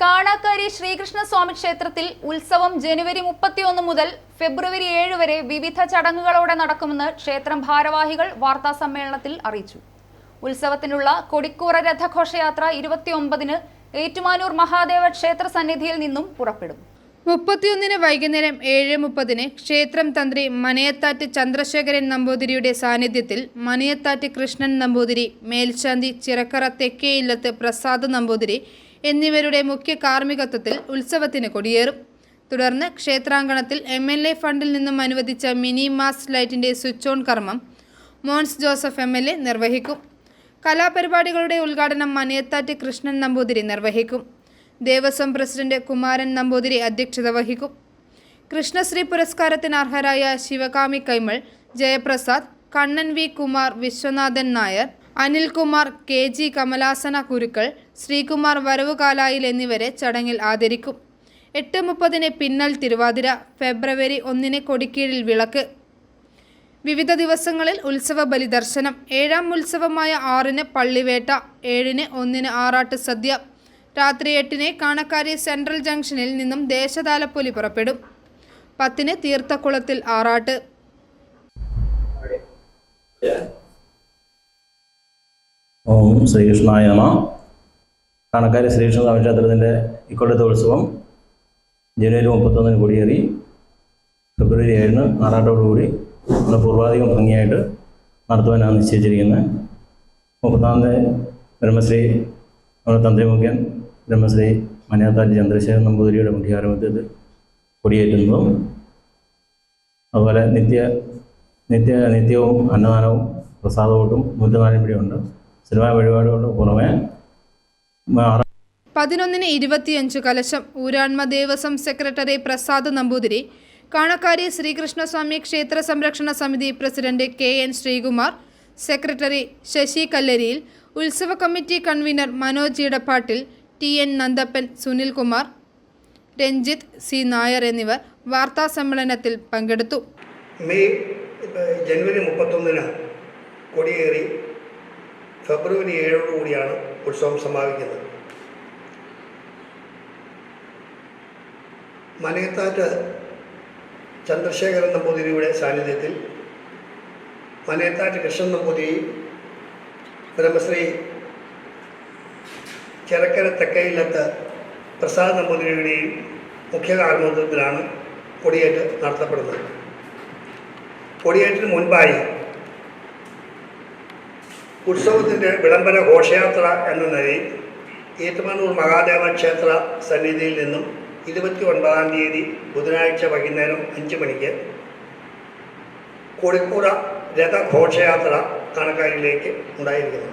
കാണാക്കാരി ശ്രീകൃഷ്ണ സ്വാമി ക്ഷേത്രത്തിൽ ഉത്സവം ജനുവരി മുപ്പത്തിയൊന്ന് മുതൽ ഫെബ്രുവരി ഏഴ് വരെ വിവിധ ചടങ്ങുകളോടെ നടക്കുമെന്ന് ക്ഷേത്രം ഭാരവാഹികൾ വാർത്താ സമ്മേളനത്തിൽ അറിയിച്ചു. ഉത്സവത്തിനുള്ള കൊടിക്കൂറ രഥഘോഷയാത്ര ഇരുപത്തിയൊമ്പതിന് ഏറ്റുമാനൂർ മഹാദേവ ക്ഷേത്ര സന്നിധിയിൽ നിന്നും പുറപ്പെടും. മുപ്പത്തിയൊന്നിന് വൈകുന്നേരം ഏഴ് മുപ്പതിന് ക്ഷേത്രം തന്ത്രി മനയത്താറ്റ് ചന്ദ്രശേഖരൻ നമ്പൂതിരിയുടെ സാന്നിധ്യത്തിൽ മനയത്താറ്റ് കൃഷ്ണൻ നമ്പൂതിരി മേൽശാന്തി ചിറക്കറ തെക്കേ ഇല്ലത്ത് പ്രസാദ് നമ്പൂതിരി എന്നിവരുടെ മുഖ്യ കാർമ്മികത്വത്തിൽ ഉത്സവത്തിന് കൊടിയേറും. തുടർന്ന് ക്ഷേത്രാങ്കണത്തിൽ എം എൽ എ ഫണ്ടിൽ നിന്നും അനുവദിച്ച മിനി മാസ് ലൈറ്റിന്റെ സ്വിച്ച് ഓൺ കർമ്മം Mons Joseph M L A നിർവഹിക്കും. കലാപരിപാടികളുടെ ഉദ്ഘാടനം മനയത്താറ്റ് കൃഷ്ണൻ നമ്പൂതിരി നിർവഹിക്കും. ദേവസ്വം പ്രസിഡന്റ് കുമാരൻ നമ്പൂതിരി അധ്യക്ഷത വഹിക്കും. കൃഷ്ണശ്രീ പുരസ്കാരത്തിന് അർഹരായ Sivakami Kaimal Jayaprasad Kannan V Kumar Viswanathan Nair Anilkumar K. G. Kamalasana Kurukkal Sreekumar Varavukalayil എന്നിവരെ ചടങ്ങിൽ ആദരിക്കും. എട്ട് മുപ്പതിന് പിന്നൽ തിരുവാതിര ഫെബ്രുവരി ഒന്നിന് കൊടിക്കീഴിൽ വിളക്ക്. വിവിധ ദിവസങ്ങളിൽ ഉത്സവ ബലിദർശനം ഏഴാം ഉത്സവമായ ആറിന് പള്ളിവേട്ട ഏഴിന് ഒന്നിന് ആറാട്ട് സദ്യ. രാത്രി എട്ടിന് കാണക്കാരി സെൻട്രൽ ജംഗ്ഷനിൽ നിന്നും ദേശതാലപ്പൊലി പുറപ്പെടും. പത്തിന് തീർത്ഥക്കുളത്തിൽ ആറാട്ട്. ഓം ശ്രീകൃഷ്ണായ നമ. കണക്കാരി ശ്രീകൃഷ്ണ സ്വാമിക്ഷേത്രത്തിന്റെ ഇക്കൊല്ലത്തെ ഉത്സവം ജനുവരി മുപ്പത്തൊന്നിന് കൊടിയേറി. ഫെബ്രുവരി ഏഴിന് ആറാട്ടോടുകൂടി നമ്മുടെ പൂർവാധികം ഭംഗിയായിട്ട് നടത്തുവാനാണ് നിശ്ചയിച്ചിരിക്കുന്നത് മുപ്പത്താം ബ്രഹ്മശ്രീ നമ്മുടെ തന്ത്രിമുഖ്യൻ ബ്രഹ്മശ്രീ മനയാത്താറ്റി ചന്ദ്രശേഖരൻ നമ്പൂതിരിയുടെ മുഖ്യാരംഭത്തിൽ കൊടിയേറ്റുന്നതും അതുപോലെ നിത്യ നിത്യ നിത്യവും അന്നദാനവും പ്രസാദവോട്ടും നൂറ്റനാലിപ്പിടിയുണ്ട് സിനിമാ വഴിപാടുകളുടെ പുറമെ പതിനൊന്നിന് ഇരുപത്തിയഞ്ച് കലശം. ഊരാൺമ ദേവസ്വം സെക്രട്ടറി പ്രസാദ് നമ്പൂതിരി. കാണക്കാരി ശ്രീകൃഷ്ണസ്വാമി ക്ഷേത്ര സംരക്ഷണ സമിതി president K N Sreekumar. Secretary Sasi Kallariyil. ഉത്സവ committee convener Manoj Edappattil T N Nandappan Sunilkumar Ranjith C Nair എന്നിവർ വാർത്താ സമ്മേളനത്തിൽ പങ്കെടുത്തു. മെയ് ജനുവരി മുപ്പത്തൊന്നിന് കൊടിയേറി ഫെബ്രുവരി ഏഴോടുകൂടിയാണ് ഉത്സവം സമാപിക്കുന്നത്. മനയത്താറ്റ് ചന്ദ്രശേഖരൻ നമ്പൂതിരിയുടെ സാന്നിധ്യത്തിൽ മനയത്താറ്റ് കൃഷ്ണൻ നമ്പൂതിരി ബ്രഹ്മശ്രീ ചെറക്കര തെക്കയിലത്ത് പ്രസാദ് നമ്പൂതിരിയുടെയും മുഖ്യ കാർമ്മത്തിലാണ് കൊടിയേറ്റ് നടത്തപ്പെടുന്നത്. കൊടിയേറ്റിന് മുൻപായി ഉത്സവത്തിന്റെ വിളംബര ഘോഷയാത്ര എന്ന നിലയിൽ ഏറ്റുമാനൂർ മഹാദേവ ക്ഷേത്ര സന്നിധിയിൽ നിന്നും ഇരുപത്തി ഒൻപതാം തീയതി ബുധനാഴ്ച വൈകുന്നേരം അഞ്ച് മണിക്ക് കോഴിക്കോട് രഥഘോഷയാത്ര കണക്കാരിലേക്ക് ഉണ്ടായിരിക്കുന്നു.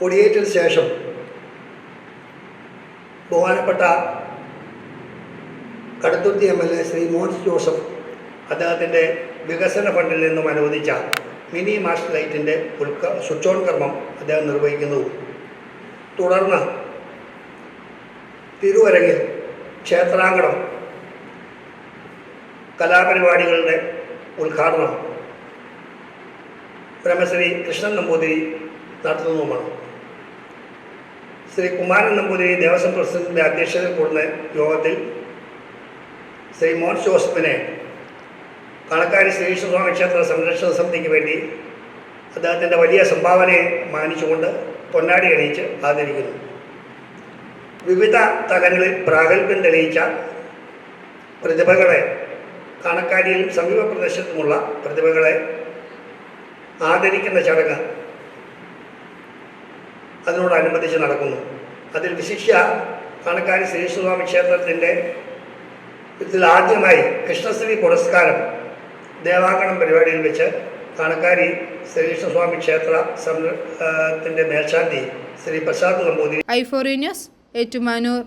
കൊടിയേറ്റിന് ശേഷം ബഹുമാനപ്പെട്ട Kaduthuruthy M L A Shri Mons Joseph അദ്ദേഹത്തിന്റെ വികസന ഫണ്ടിൽ നിന്നും അനുവദിച്ച മിനി മാസ്റ്റ് ലൈറ്റിന്റെ ഉൽക്ക സ്വിച്ച് ഓൺ കർമ്മം അദ്ദേഹം നിർവഹിക്കുന്നു. തുടർന്ന് തിരുവരങ്ങിൽ ക്ഷേത്രാങ്കണം കലാപരിപാടികളുടെ ഉദ്ഘാടനം ബ്രഹ്മശ്രീ കൃഷ്ണൻ നമ്പൂതിരി നടത്തുന്നതുമാണ്. ശ്രീ കുമാരൻ നമ്പൂതിരി ദേവസ്വം പ്രസിഡന്റിന്റെ അധ്യക്ഷതയിൽ കൂടുന്ന യോഗത്തിൽ ശ്രീ മോൻ ജോസഫിനെ കണക്കാരി ശ്രീകൃഷ്ണസ്വാമി ക്ഷേത്ര സംരക്ഷണ സമിതിക്ക് വേണ്ടി അദ്ദേഹത്തിന്റെ വലിയ സംഭാവനയെ മാനിച്ചുകൊണ്ട് പൊന്നാടി അണിയിച്ച് ആദരിക്കുന്നു. വിവിധ തലങ്ങളിൽ പ്രാഗൽഭ്യം തെളിയിച്ച പ്രതിഭകളെ കണക്കാരിയിലും സമീപ പ്രദേശത്തുമുള്ള പ്രതിഭകളെ ആദരിക്കുന്ന ചടങ്ങ് അതിനോടനുബന്ധിച്ച് നടക്കുന്നു. അതിൽ വിശിഷ്യ കണക്കാരി ശ്രീകൃഷ്ണസ്വാമി ക്ഷേത്രത്തിന്റെ ഇതിൽ ആദ്യമായി കൃഷ്ണശ്രീ പുരസ്കാരം ദേവാങ്കണം പരിപാടിയിൽ വെച്ച് കണക്കാരി ശ്രീകൃഷ്ണസ്വാമി ക്ഷേത്ര സംരത്തിന്റെ മേൽശാന്തി ശ്രീ പ്രസാദ് നമ്പൂതിരി ഐ ഫോറി ന്യൂസ് ഏറ്റുമാനൂർ.